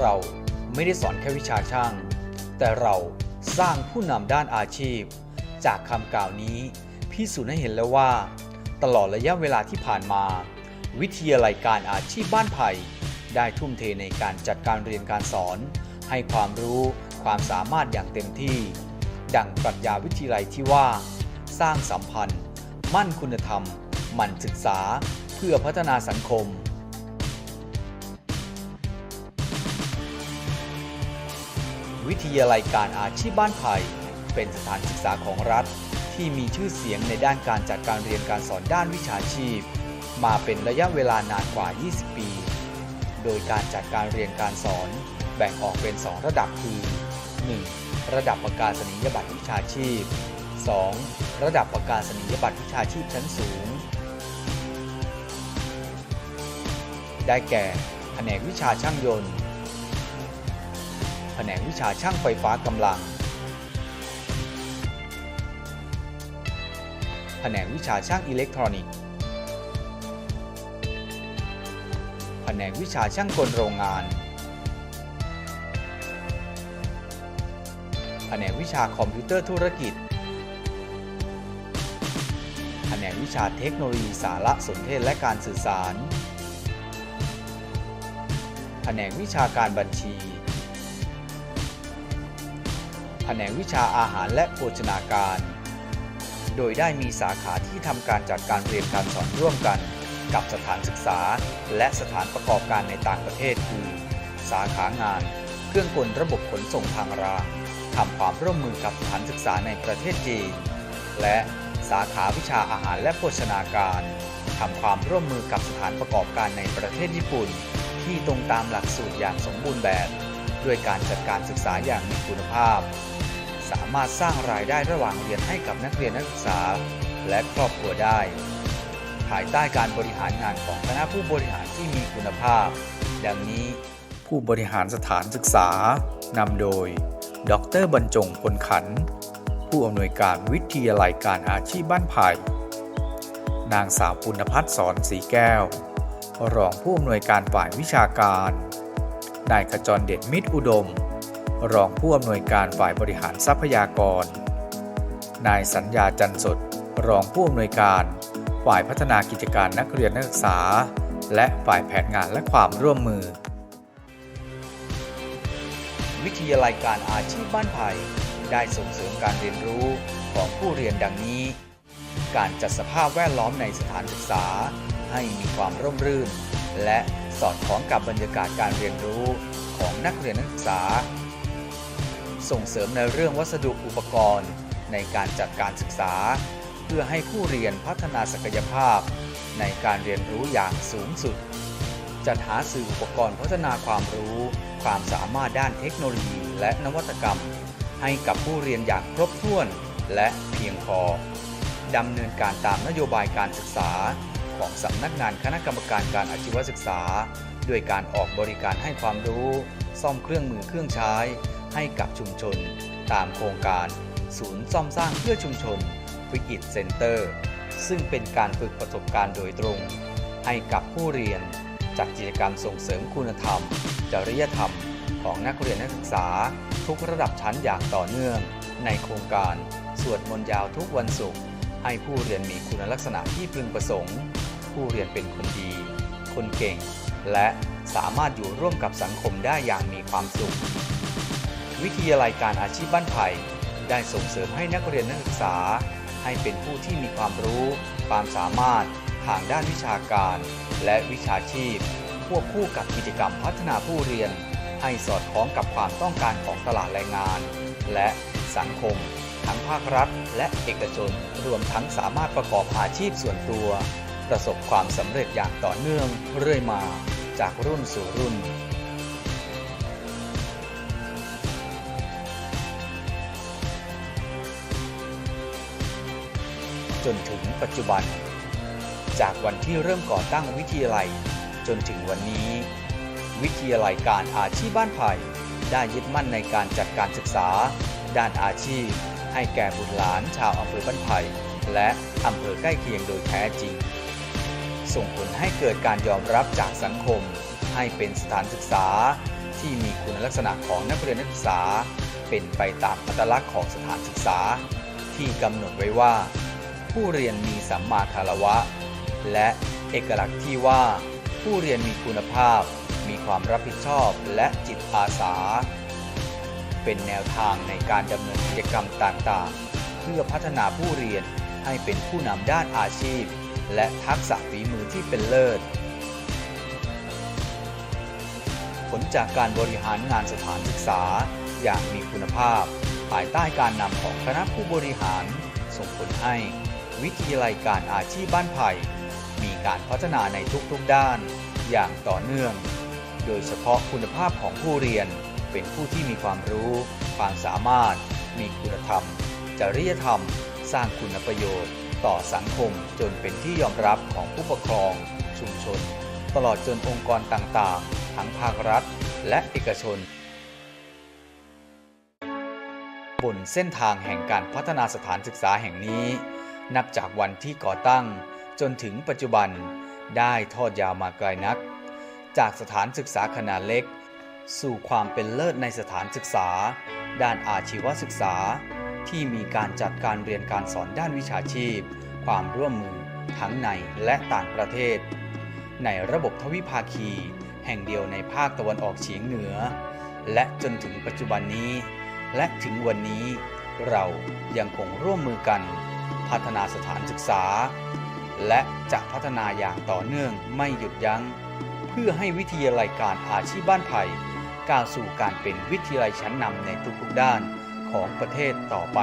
เราไม่ได้สอนแค่วิชาช่าง แต่เราสร้างผู้นำด้านอาชีพ จากคำกล่าวนี้พิสูจน์ให้เห็นแล้วว่า ตลอดระยะเวลาที่ผ่านมา วิทยาลัยการอาชีพบ้านไผ่ได้ทุ่มเทในการจัดการเรียนการสอน ให้ความรู้ความสามารถอย่างเต็มที่ ดังปรัชญาวิทยาลัยที่ว่า สร้างสัมพันธ์ มั่นคุณธรรมหมั่นศึกษา เพื่อพัฒนาสังคม วิทยาลัยการอาชีพบ้านไผ่เป็นสถานศึกษาของรัฐ ที่มีชื่อเสียงในด้านการจัดการเรียนการสอนด้านวิชาชีพ มาเป็นระยะเวลานานกว่า 20 ปี โดยการจัดการเรียนการสอน แบ่งออกเป็น 2 ระดับคือ 1. ระดับประกาศนียบัตรวิชาชีพ 2. ระดับประกาศนียบัตรวิชาชีพชั้นสูง ได้แก่แผนกวิชาช่างยนต์ แผนกวิชาช่างไฟฟ้ากำลัง แผนกวิชาช่างอิเล็กทรอนิกส์ แผนกวิชาช่างกลโรงงาน แผนกวิชาคอมพิวเตอร์ธุรกิจ แผนกวิชาเทคโนโลยีสารสนเทศและการสื่อสาร แผนกวิชาการบัญชี แผนกวิชาอาหารและโภชนาการ โดยได้มีสาขาที่ทำการจัดการเรียนการสอนร่วมกัน กับสถานศึกษา และสถานประกอบการในต่างประเทศคือ สาขางาน เครื่องกลระบบขนส่งทางรางทำความร่วมมือกับสถานศึกษาในประเทศจีน และสาขาวิชาอาหารและโภชนาการทำความร่วมมือกับสถานประกอบการในประเทศญี่ปุ่น ที่ตรงตามหลักสูตรอย่างสมบูรณ์แบบ ด้วยการจัดการศึกษาอย่างมีคุณภาพ สามารถสร้างรายได้ระหว่างเรียนให้กับนักเรียนนักศึกษา และครอบครัวได้ ภายใต้การบริหารงานของคณะผู้บริหารที่มีคุณภาพ ดังนี้ ผู้บริหารสถานศึกษานำโดย ดรบรรจงพลขัน ผู้อำนวยการวิทยาลัยการอาชีพบ้านไผ่ นางสาวปุณพัฒน์สอนสีแก้ว รองผู้อำนวยการฝ่ายวิชาการ นายขจรเด็ดมิตรอุดม รองผู้อำนวยการฝ่ายบริหารทรัพยากร นายสัญญาจันสด รองผู้อำนวยการ ฝ่ายพัฒนากิจการนักเรียนนักศึกษา และฝ่ายแผนงานและความร่วมมือ วิทยาลัยการอาชีพบ้านไผ่ได้ส่งเสริมการเรียนรู้ของผู้เรียนดังนี้ การจัดสภาพแวดล้อมในสถานศึกษา ให้มีความร่มรื่น และสอดคล้องกับบรรยากาศการเรียนรู้ของนักเรียนนักศึกษา ส่งเสริมในเรื่องวัสดุอุปกรณ์ ในการจัดการศึกษา เพื่อให้ผู้เรียนพัฒนาศักยภาพ ในการเรียนรู้อย่างสูงสุด จัดหาสื่ออุปกรณ์พัฒนาความรู้ ความสามารถด้านเทคโนโลยี และนวัตกรรม ให้กับผู้เรียนอย่างครบถ้วนและเพียงพอดำเนินการตามนโยบายการศึกษา ของสำนักงานคณะกรรมการการอาชีวศึกษา ด้วยการออกบริการให้ความรู้ ซ่อมเครื่องมือเครื่องใช้ ให้กับชุมชน ตามโครงการ ศูนย์ซ่อมสร้างเพื่อชุมชนวิกฤตเซ็นเตอร์ ซึ่งเป็นการฝึกประสบการณ์โดยตรง ให้กับผู้เรียนจัดกิจกรรมส่งเสริมคุณธรรม จริยธรรม ของนักเรียนนักศึกษา ทุกระดับชั้นอย่างต่อเนื่อง ในโครงการ สวดมนต์ยาวทุกวันศุกร์ให้ผู้เรียนมีคุณลักษณะที่พึงประสงค์ ผู้เรียนเป็นคนดี คนเก่ง และสามารถอยู่ร่วมกับสังคมได้อย่างมีความสุข วิทยาลัยการอาชีพบ้านไผ่ได้ส่งเสริมให้นักเรียนนักศึกษา ให้เป็นผู้ที่มีความรู้ ความสามารถทางด้านวิชาการ และวิชาชีพ ควบคู่กับกิจกรรมพัฒนาผู้เรียน ให้สอดคล้องกับความต้องการของตลาดแรงงาน และสังคม ทั้งภาครัฐ และเอกชน รวมทั้งสามารถประกอบอาชีพส่วนตัว ประสบความสำเร็จอย่างต่อเนื่องเรื่อยมา จากรุ่นสู่รุ่น จนถึงปัจจุบัน จากวันที่เริ่มก่อตั้งวิทยาลัย จนถึงวันนี้ วิทยาลัยการอาชีพบ้านไผ่ได้ยึดมั่นในการจัดการศึกษา ด้านอาชีพ ให้แก่บุตรหลานชาวอำเภอบ้านไผ่และอำเภอใกล้เคียงโดยแท้จริง ส่งผลให้เกิดการยอมรับจากสังคม ให้เป็นสถานศึกษาที่มีคุณลักษณะของนักเรียนนักศึกษา เป็นไปตามอัตลักษณ์ของสถานศึกษา ที่กำหนดไว้ว่า ผู้เรียนมีสัมมาคารวะ และเอกลักษณ์ที่ว่า ผู้เรียนมีคุณภาพ มีความรับผิดชอบและจิตอาสา เป็นแนวทางในการดำเนินกิจกรรมต่างๆ เพื่อพัฒนาผู้เรียนให้เป็นผู้นำด้านอาชีพ และทักษะฝีมือที่เป็นเลิศผลจากการบริหารงานสถานศึกษา อย่างมีคุณภาพ ภายใต้การนำของคณะผู้บริหาร ส่งผลให้ วิทยาลัยการอาชีพบ้านไผ่ มีการพัฒนาในทุกๆด้าน อย่างต่อเนื่อง โดยเฉพาะคุณภาพของผู้เรียนเป็นผู้ที่มีความรู้ ความสามารถ มีคุณธรรม จริยธรรม สร้างคุณประโยชน์ ต่อสังคมจนเป็นที่ยอมรับของผู้ปกครอง ชุมชน ตลอดจนองค์กรต่างๆ ทั้งภาครัฐ และเอกชนบนเส้นทางแห่งการพัฒนาสถานศึกษาแห่งนี้ นับจากวันที่ก่อตั้งจนถึงปัจจุบันได้ทอดยาวมาไกลนัก จากสถานศึกษาขนาดเล็ก สู่ความเป็นเลิศในสถานศึกษา ด้านอาชีวศึกษา ที่มีการจัดการเรียนการสอนด้านวิชาชีพ ความร่วมมือทั้งในและต่างประเทศ ในระบบทวิภาคี แห่งเดียวในภาคตะวันออกเฉียงเหนือ และจนถึงปัจจุบันนี้ และถึงวันนี้เรายังคงร่วมมือกัน พัฒนาสถานศึกษา และจะพัฒนาอย่างต่อเนื่องไม่หยุดยัง้ง เพื่อให้วิทยาลัยการอาชีพบ้านไผ่ก้าวสู่การเป็นวิทยาลัยชั้นนำในทุกๆด้านของประเทศต่อไป